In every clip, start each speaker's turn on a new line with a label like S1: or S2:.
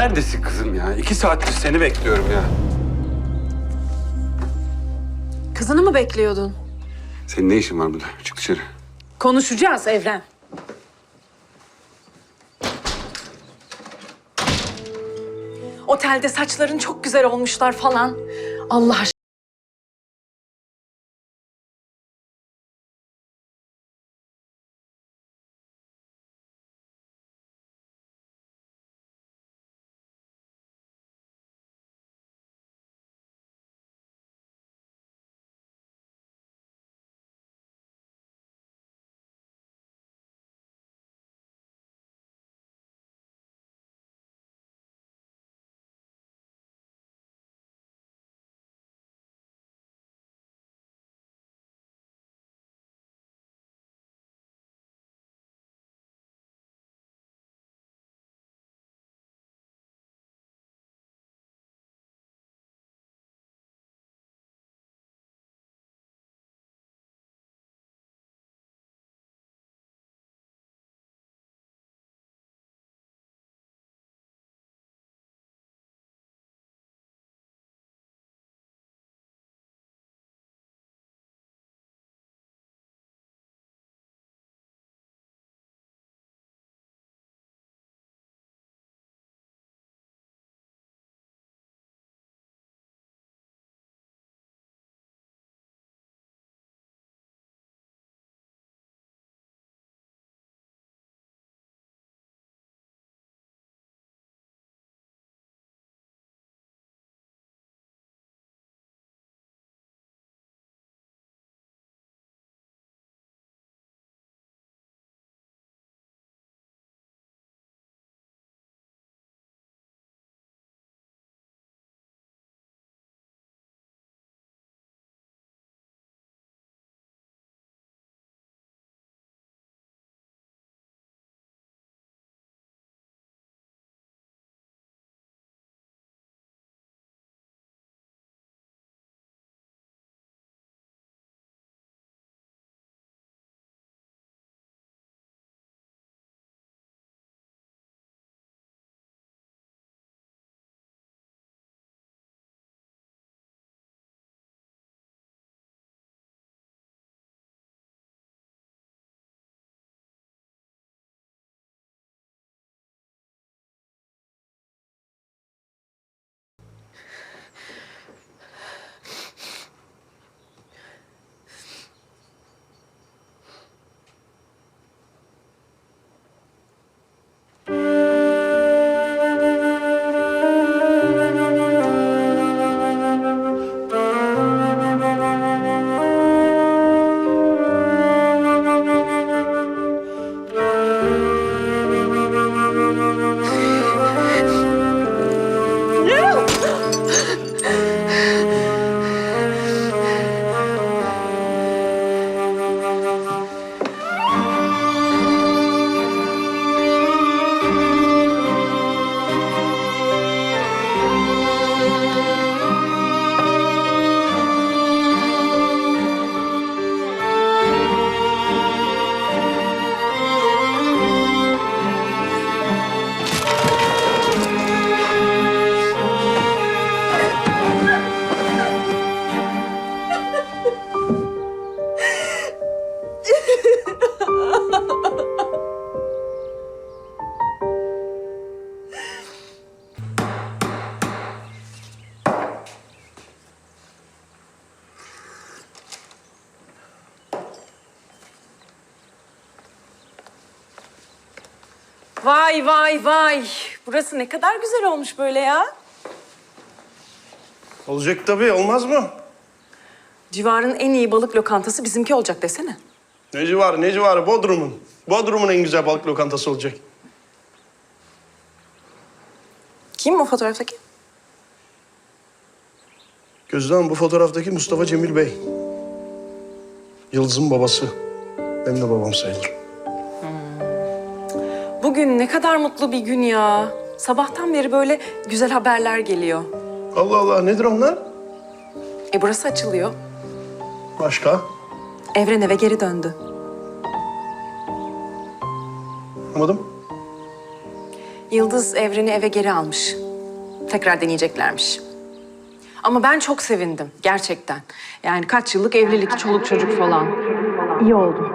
S1: Neredesin kızım ya? İki saattir seni bekliyorum ya.
S2: Kızını mı bekliyordun?
S1: Senin ne işin var burada? Çık dışarı.
S2: Konuşacağız Evren. Otelde saçların çok güzel olmuşlar falan. Allah aşkına. Vay vay vay. Burası ne kadar güzel olmuş böyle ya.
S3: Olacak tabii, olmaz mı?
S2: Civarın en iyi balık lokantası bizimki olacak desene.
S3: Ne civarı, ne civarı? Bodrum'un. Bodrum'un en güzel balık lokantası olacak.
S2: Kim o fotoğraftaki?
S3: Gözde Hanım, bu fotoğraftaki Mustafa Cemil Bey. Yıldız'ın babası. Benim de babam sayılır.
S2: Bugün ne kadar mutlu bir gün ya. Sabahtan beri böyle güzel haberler geliyor.
S3: Allah Allah, nedir onlar?
S2: E burası açılıyor.
S3: Başka?
S2: Evren eve geri döndü.
S3: Anlamadım.
S2: Yıldız Evren'i eve geri almış. Tekrar deneyeceklermiş. Ama ben çok sevindim gerçekten. Yani kaç yıllık evlilik, çoluk çocuk falan. İyi oldu.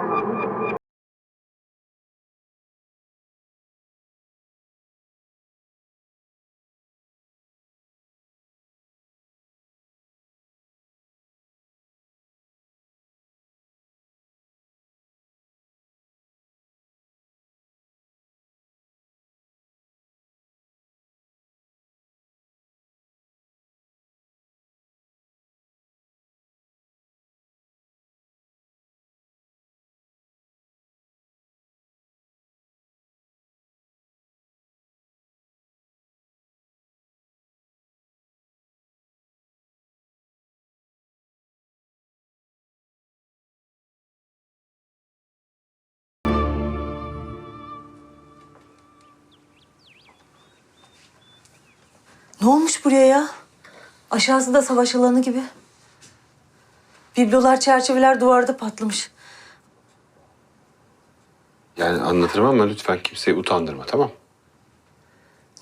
S4: Ne olmuş buraya ya? Aşağısı da savaş alanı gibi. Biblolar, çerçeveler duvarda patlamış.
S1: Yani anlatırım ama lütfen kimseyi utandırma tamam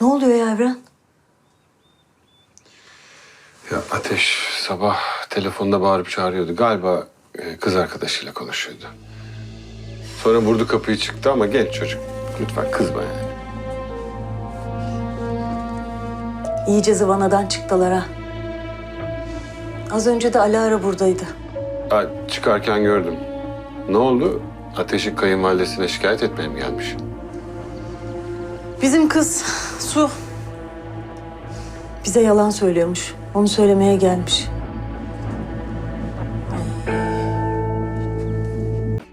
S4: Ne oluyor ya Evren?
S1: Ya Ateş sabah telefonda bağırıp çağırıyordu. Galiba e, kız arkadaşıyla konuşuyordu. Sonra vurdu kapıyı çıktı ama genç çocuk. Lütfen kızma yani.
S4: İyice zıvanadan çıktılar ha. Az önce de Alara buradaydı.
S1: Ha, çıkarken gördüm. Ne oldu? Ateş'i kayınvalidesine şikayet etmeye mi gelmiş?
S4: Bizim kız Su. Bize yalan söylüyormuş. Onu söylemeye gelmiş.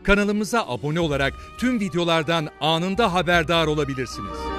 S5: Kanalımıza abone olarak tüm videolardan anında haberdar olabilirsiniz.